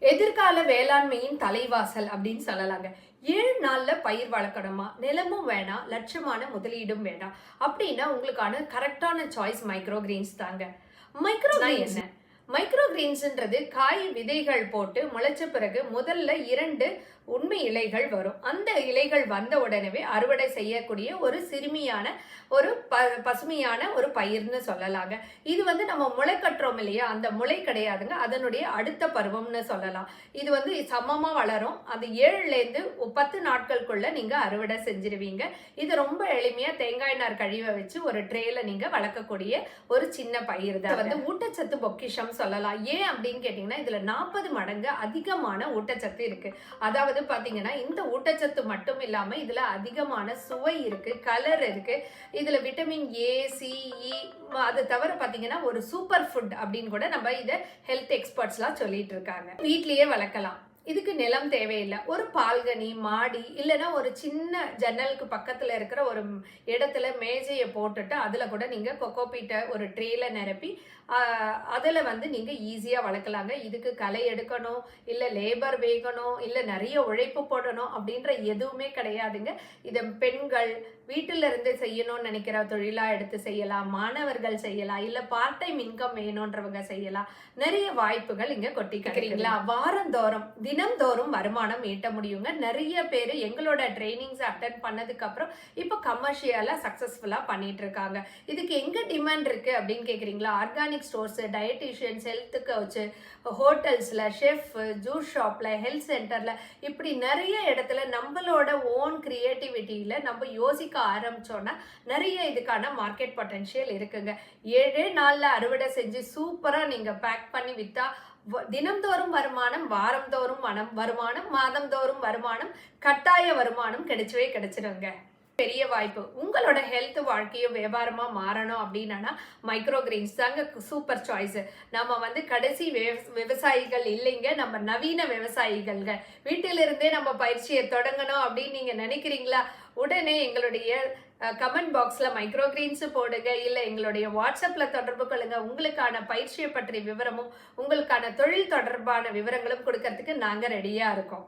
எதிர்கால வேளாண்மையின் தலைவாசல் அப்படின்னு சொல்லலாங்க. ஏழு நாள்ல பயிர் வளர்க்கணுமா? நிலமும் வேணாம் லட்சமான முதலீடும் வேணாம். அப்படின்னா உங்களுக்கான கரெக்டான சாய்ஸ் மைக்ரோ கிரீன்ஸ் தாங்க. மைக்ரோ என்ன? மைக்ரோ கிரீன்ஸ்ன்றது காய் விதைகள் போட்டு முளைச்ச பிறகு முதல்ல இரண்டு உண்மை இலைகள் வரும். அந்த இலைகள் வந்த உடனே அறுவடை செய்யக்கூடிய ஒரு சிறுமியான ஒரு ப பசுமையான ஒரு பயிர்னு சொல்லலாங்க. இது வந்து நம்ம முளை கட்டுறோம் இல்லையா? அந்த முளை கிடையாதுங்க. அதனுடைய அடுத்த பருவம்னு சொல்லலாம். இது வந்து சமமாக வளரும். அது ஏழுலேருந்து பத்து நாட்களுக்குள்ள நீங்கள் அறுவடை செஞ்சிருவீங்க. இது ரொம்ப எளிமையாக தேங்காய் நார் கழிவை வச்சு ஒரு ட்ரேயில் நீங்கள் வளர்க்கக்கூடிய ஒரு சின்ன பயிர் தான். வந்து ஊட்டச்சத்து பொக்கிஷம் சொல்லலாம். ஏன் அப்படின்னு கேட்டிங்கன்னா இதில் நாற்பது மடங்கு அதிகமான ஊட்டச்சத்து இருக்கு. அதாவது பார்த்தீங்கன்னா இந்த ஊட்டச்சத்து மட்டும் இல்லாமல் இதில் அதிகமான சுவை இருக்கு கலர் இருக்கு. இதில் விட்டமின் ஏ சிஇ இ அது தவிர பார்த்தீங்கன்னா ஒரு சூப்பர் ஃபுட் அப்படின்னு கூட நம்ம இதை ஹெல்த் எக்ஸ்பர்ட்ஸ்லாம் சொல்லிட்டு இருக்காங்க. வீட்லேயே வளர்க்கலாம். இதுக்கு நிலம் தேவையில்லை. ஒரு பால்கனி மாடி இல்லைன்னா ஒரு சின்ன ஜன்னலுக்கு பக்கத்தில் இருக்கிற ஒரு இடத்துல மேஜையை போட்டுட்டு அதில் கூட நீங்கள் கொக்கோபீட்டை ஒரு ட்ரேல நிரப்பி அதில் வந்து நீங்கள் ஈஸியாக வளர்க்கலாங்க. இதுக்கு களை எடுக்கணும் இல்லை லேபர் வேகணும் இல்லை நிறைய உழைப்பு போடணும் அப்படின்ற எதுவுமே கிடையாதுங்க. இதை பெண்கள் வீட்டில இருந்து செய்யணும்னு நினைக்கிற தொழிலாக எடுத்து செய்யலாம் மாணவர்கள் செய்யலாம் இல்லை பார்ட் டைம் இன்கம் வேணுன்றவங்க செய்யலாம். நிறைய வாய்ப்புகள் இங்கே கொட்டி கிடைக்கிறீங்களா வாரந்தோறும் தினம்தோறும் வருமானம் ஈட்ட முடியுங்க. நிறைய பேர் எங்களோட ட்ரைனிங்ஸ் அட்டன் பண்ணதுக்கு அப்புறம் இப்போ கமர்ஷியலாக சக்ஸஸ்ஃபுல்லாக பண்ணிட்டு இருக்காங்க. இதுக்கு எங்கே டிமாண்ட் இருக்கு அப்படின்னு கேட்குறீங்களா organic stores dietitians health coach ஹோட்டல்ஸில் chef juice ஷாப்பில் ஹெல்த் சென்டரில் இப்படி நிறைய இடத்துல நம்மளோட ஓன் கிரியேட்டிவிட்டியில் நம்ம யோசிக்க ஆரம்பிச்சோன்னா நிறைய இதுக்கான மார்க்கெட் பொட்டன்ஷியல் இருக்குங்க. ஏழே நாளில் அறுவடை செஞ்சு சூப்பராக நீங்கள் பேக் பண்ணி விற்றா தினம்தோறும் வருமானம் வாரம்தோறும் மனம் வருமானம் மாதம்தோறும் வருமானம் கட்டாய வருமானம் கிடைச்சவே கிடைச்சிடுங்க பெரிய வாய்ப்பு. உங்களோட ஹெல்த் வாழ்க்கையும் வியாபாரமா மாறணும் அப்படின்னா மைக்ரோ கிரீன்ஸ் தாங்க சூப்பர் சாய்ஸ் நம்ம வந்து கடைசி விவசாயிகள் இல்லைங்க. நம்ம நவீன விவசாயிகள்ங்க. வீட்டிலிருந்தே நம்ம பயிற்சியை தொடங்கணும் அப்படின்னு நீங்க நினைக்கிறீங்களா? உடனே எங்களுடைய கமெண்ட் பாக்ஸில் மைக்ரோ கிரீன்ஸு போடுங்க. இல்லை எங்களுடைய வாட்ஸ்அப்பில் தொடர்பு கொள்ளுங்க. உங்களுக்கான பயிற்சியை பற்றிய விவரமும் உங்களுக்கான தொழில் தொடர்பான விவரங்களும் கொடுக்கறதுக்கு நாங்கள் ரெடியாக இருக்கோம்.